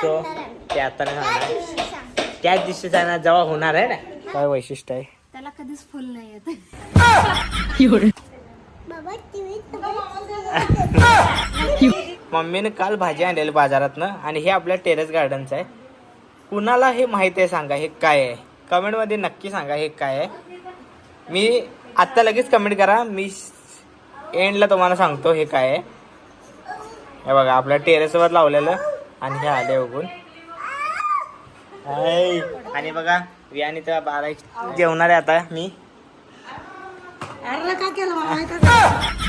So ते आता सांगणार. त्याच दिवशी जाणार जेव्हा होणार आहे ना. काय वैशिष्ट्य आहे? त्याला कधीच फुल नाही येत. मम्मीने काल भाजी आणलेली बाजारातनं आणि हे आपल्या टेरेस गार्डनचं आहे. कुणाला हे माहिती आहे सांगा हे काय आहे? कमेंटमध्ये नक्की सांगा हे काय आहे? मी आत्ता लगेच कमेंट करा मी एंडला तुम्हाला सांगतो हे काय आहे. हे बघा आपल्या टेरेसवर लावलेलं आणि हे आले हाय. आणि बघा वियानी तर बारा जेवणार आहे आता मी.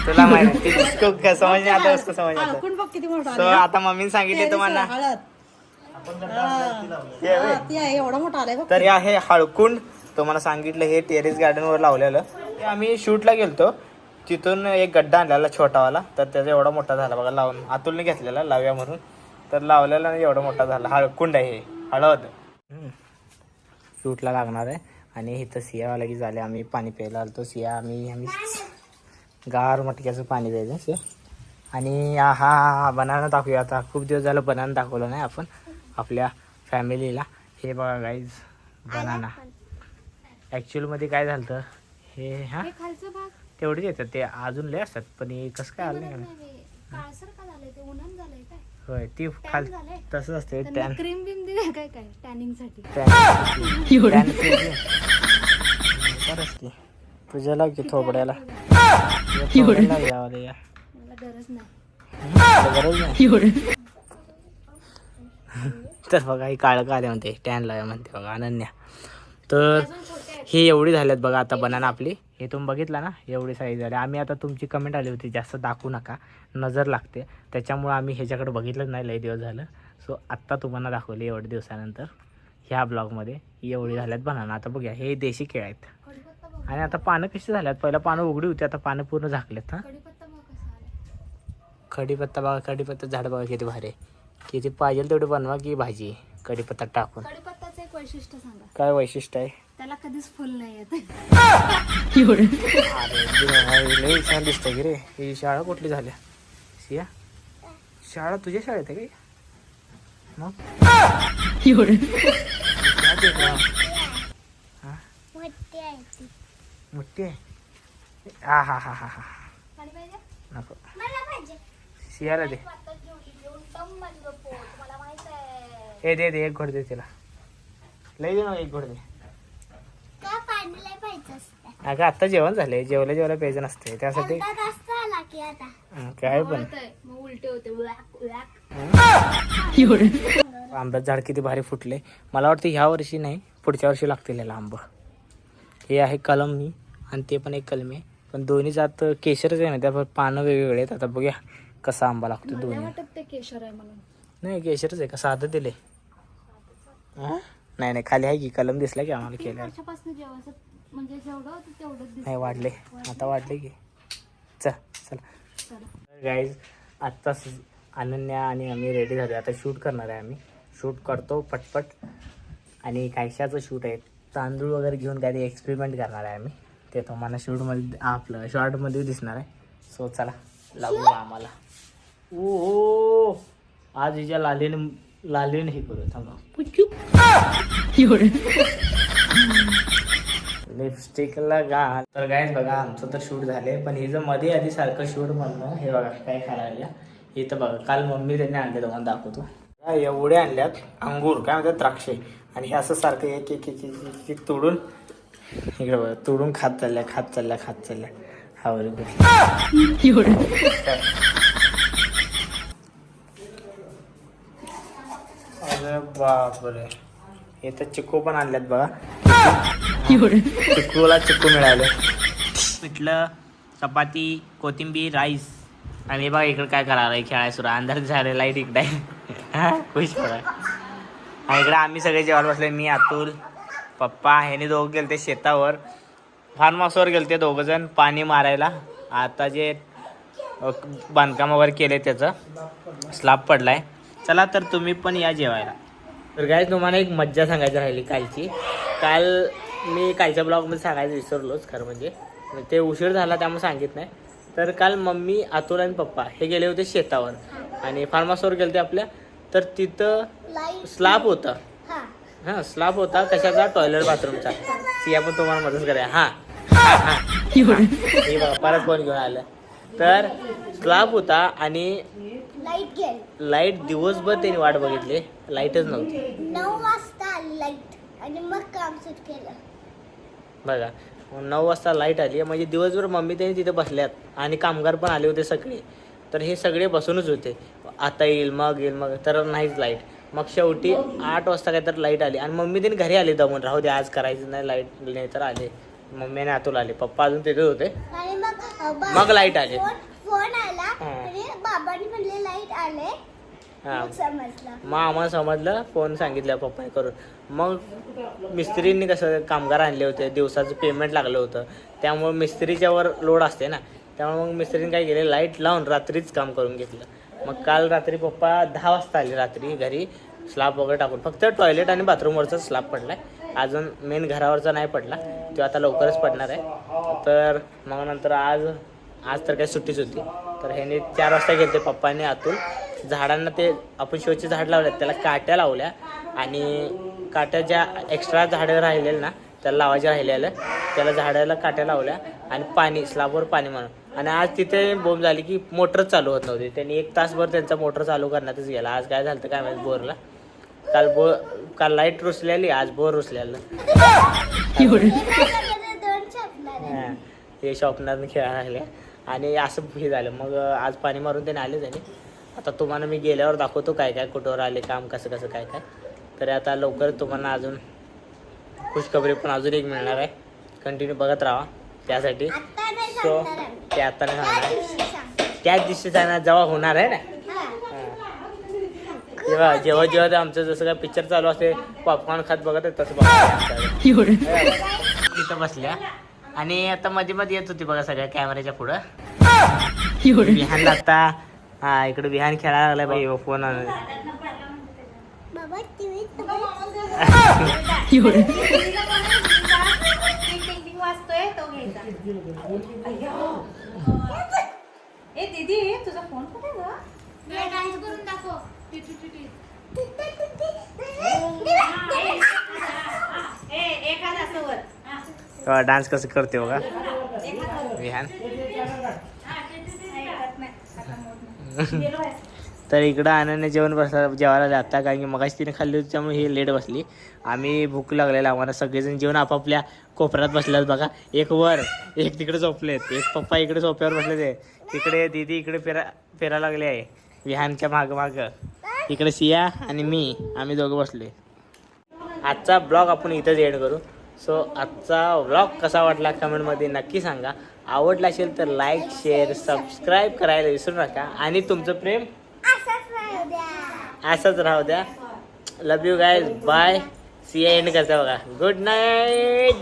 तुला माहिती समज आता वस्तू समज आता मम्मीने सांगितले तुम्हाला. हा, तर हे आहे हळकुंड. तुम्हाला सांगितलं हे टेरेस गार्डन वर लावलेलं. हे आम्ही शूटला गेलतो. तिथून एक गड्डा आणलेला छोटावाला. तर त्याचा एवढा मोठा झाला बघा लावून अतुलने घेतलेला लाव्या म्हणून. तर लावलेला आणि एवढा मोठा झाला. हळकुंड आहे हे. हळद. शूटला लागणार आहे. आणि इथं सियावाला की झाले आम्ही पाणी प्यायला आलतो. सिया आम्ही आम्ही गार मटक्याचं पाणी प्यायचं सिया. आणि हा हा बनाना दाखवूया आता. खूप दिवस झालं बनाना दाखवलं नाही आपण आपल्या फॅमिलीला हे बघा गाईज बनाना ॲक्च्युअलमध्ये काय झालं होतं, हे? हा खालचं भाग. तेवढेच येतात ते अजून लय असतात पण हे कसं काय आलं नाही का? नाही, काळसर का झालंय ते उन्हान झालंय काय होय ती खाल झालंय? तसंच असते टॅन क्रीम बिम दिले काय काय? टॅनिंगसाठी. टॅन खरंच की तुझ्या लाव की थोबड्याला. या थोबड्याला यावं या मला गरज नाही. गरज नाही? तर बघा ही काळं काळे म्हणते टॅन लाव्या म्हणते बघा अनन्या. तर ही एवढी झाल्यात बघा आता बनाना आपली. हे तुम्ही बघितला ना एवढी साईज झाली. आम्ही आता तुमची कमेंट आली होती जास्त दाखवू नका. नजर लागते. त्याच्यामुळं आम्ही ह्याच्याकडे बघितलंच नाही लई दिवस झालं. सो आत्ता तुम्हाला दाखवली एवढ्या दिवसानंतर. ह्या ब्लॉगमध्ये एवढी झाल्यात बनाना आता बघूया. हे देशी केळ आहेत. आणि आता पानं कशी झाल्यात? पहिला पानं उघडी होती आता पानं पूर्ण झाकलेत हां. कढीपत्ता बघा कढीपत्ता झाड बघा किती भारी आहे. किती पाहिजे तेवढी बनवा की भाजी. कढीपत्ता टाकून. कडीपत्ताचं एक वैशिष्ट्य सांगा. काय वैशिष्ट्य आहे? त्याला कधीच फुल नाही येत. लय छान दिसतंय की रे. ही शाळा कुठली झाल्या? सिया? शाळा तुझ्या शाळेत आहे काय मग? का? हा? मोठी आहे हा हा हा हा हा. नको. सियाला दे. ए दे दे एक घोड दे तिला. लय दे ना एक घोड दे का पाणी लय पाहिजे असतं अगं आता जेवण झालंय. जेवल्या जेवल्या प्यायचं नसते त्यासाठी जास्त आला की आता. काय पण. मग उलटे होते. वॅक वॅक. आंब्याचं झाड किती भारी फुटले. मला वाटतं ह्या वर्षी नाही पुढच्या वर्षी लागतील याला आंबं. हे आहे कलमी आणि ते पण एक कलमी आहे. पण दोन्ही जात केशरच आहे ना. त्यावर पानं वेगवेगळे आहेत. आता बघूया कसा आंबा लागतो दोन्ही. केशर आहे म्हणून. नाही केशरच आहे. का साधं दिले हं? नाही नाही. खाली आहे की? कलम दिसला की आम्हाला केलं म्हणजे जेवढं होतं तेवढंच दिसत नाही वाढले. आता वाढले की. चल चला. गाईज आत्ताच अनन्या आणि आम्ही रेडी झालो आता शूट करणार आहे आम्ही. शूट करतो पटपट. आणि कायशाचं शूट आहे तांदूळ वगैरे घेऊन काही एक्सपेरिमेंट करणार आहे आम्ही. ते तुम्हाला शूटमध्ये आपलं शॉर्टमध्ये दिसणार आहे. सो चला. लागू आम्हाला. ओ हो आज हिच्या लालीने लालीने हे करू. थांबा. पुचू लिपस्टिकला लगा तर गायच बघा आमचं तर शूट झाले पण हे जर मध्ये आधी सारखं शूट म्हणणं हे बघा काय करायला इथं बघा काल मम्मी त्यांनी आणले तुम्हाला दाखवतो. एवढे आणल्यात. अंगूर काय म्हणतात द्राक्षे. आणि हे असं सारखं एक एक एक एक तोडून इकडे बघा तोडून खात चालल्या खात चालल्या खात चालल्या. हा बरोबर अरे बापरे. हे तर चिक्कू पण आणल्यात बघा. चिक्कूला चिक्कू मिळाले. पिठलं चपाती कोथिंबीर राईस. आणि हे बघा इकडे काय करायला आहे खेळाय सुरू. अंधार झाले लाइट इकडे आहे हा, खुश आणि इकडे आम्ही सगळे जेवायला बसले मी अतुल पप्पा ह्याने दोघं गेलते शेतावर. फार्म हाऊसवर गेलते दोघं जण पाणी मारायला. आता जे बांधकाम वगैरे केले त्याचं. स्लाब पडलाय. चला तर तुम्ही पण या जेवायला. तर काय तुम्हाला एक मज्जा सांगायची राहिली कालची. काल मी कालच्या ब्लॉगमध्ये सांगायचं विसरलोच खरं म्हणजे. ते उशीर झाला त्यामुळे सांगित नाही. तर काल मम्मी अतुल आणि पप्पा हे गेले होते शेतावर. आणि फार्म हाऊसवर गेले ते आपल्या. तर तिथं स्लाब होता. हा. स्लाब होता कशाचा? टॉयलेट बाथरूमचा सिया पण तुम्हाला मदत करूया हा. हा, परत फोन घेऊन आलं. तर स्लाब होता आणि लाइट दिवसभर त्यांनी वाट बघितली. लाईटच नव्हती. नऊ वाजता आली लाइट आणि मग काम सुट केलं. बघा. नऊ वाजता लाइट आली. म्हणजे दिवसभर मम्मी त्यांनी तिथे बसल्यात. आणि कामगार पण आले होते सगळे. तर हे सगळे बसूनच होते. आता येईल मग येईल मग तर नाहीच लाइट मग शेवटी आठ वाजता काय तर लाइट आली. आणि मम्मी त्यांनी घरी आले दमून. राहू दे आज करायचं नाही लाइट नाही तर आले. मम्मी आणि आतूल आले. पप्पा अजून तिथे होते. मग लाइट आली. फोन आला. बाबांनी म्हणले लाइट आले. मग आम्हाला समजलं फोन सांगितलं पप्पाने करून. मग मिस्त्रींनी कसं कामगार आणले होते दिवसाचं पेमेंट लागलं होतं. त्यामुळे मिस्त्रीच्यावर लोड असते ना. त्यामुळे मग मिस्त्रीने काय केलं लाइट लावून रात्रीच काम करून घेतलं. मग काल रात्री पप्पा दहा वाजता आले रात्री घरी. स्लॅब वगैरे टाकून. फक्त टॉयलेट आणि बाथरूमवरचा स्लॅब पडलाय. अजून मेन घरावरचा नाही पडला. तो आता लवकरच पडणार आहे. तर मग नंतर आज आज तर काही सुट्टीच होती. तर ह्याने चार वाजता गेले पप्पाने आतून. झाडांना ते आपण शोचे झाड लावले त्याला काट्या लावल्या आणि काट्या ज्या एक्स्ट्रा झाडं राहिलेलं ना त्याला लावायचे राहिलेलं त्याला झाडाला काट्या लावल्या आणि पाणी स्लाबवर पाणी म्हणून. आणि आज तिथे बोंब झाली की मोटर चालू होत नव्हती. त्यांनी एक तासभर त्यांचा मोटर चालू करण्यातच गेला. आज काय झालं काय माहिती बोरला? काल बो काल लाइट रुसलेली आज बोर रुसलेलं. हा. शॉपनात खेळायला आणि असं हे झालं. मग आज पाणी मारून त्याने आले त्याने. आता तुम्हाला मी गेल्यावर दाखवतो काय काय कुठवर आले काम कसं कसं काय काय. तर आता लवकर तुम्हाला अजून खुशखबरी पण अजून एक मिळणार आहे. कंटिन्यू बघत राहा. त्यासाठी सो. ते आता नाही सांगणार. त्याच दिवशी जाणार जेव्हा होणार आहे ना? हा. तेव्हा जेव्हा जेव्हा ते आमचं जसं काय पिक्चर चालू असते पॉपकॉर्न खात बघत आहे तसं बघत तिथं बसल्या. आणि आता मध्ये मध्ये येत होती बघा सगळ्या कॅमेऱ्याच्या पुढं. आता हा इकडे विहान खेळायला लागलाय बाई फोन ए दीदी तुझा फोन कुठे ग? डान्स करून दाखव. एखादा असं वर डान्स कसं करते बघा. विहान तर इकडं आनंद जेवण बसला जेवायला जाता कारण की मगाशी तिने खाल्ली होती त्यामुळे ही लेट बसली. आम्ही भूक लागलेला आम्हाला सगळेजण जेवण आपापल्या कोपऱ्यात बसल्यात बघा. एक वर एक तिकडे झोपलेत. एक पप्पा इकडे सोप्यावर बसले ते तिकडे दीदी इकडे फिरा फिरा लागले आहे. विहानच्या मागं मागं. इकडे सिया आणि मी आम्ही दोघं बसले आजचा ब्लॉग आपण इथंच एड करू. सो आजचा ब्लॉग कसा वाटला कमेंटमध्ये नक्की सांगा. आवडला असेल तर लाईक शेअर सबस्क्राईब करायला विसरू नका. आणि तुमचं प्रेम असंच राहू द्या. असंच राहू द्या. Love you guys bye see and करता बघा. Good night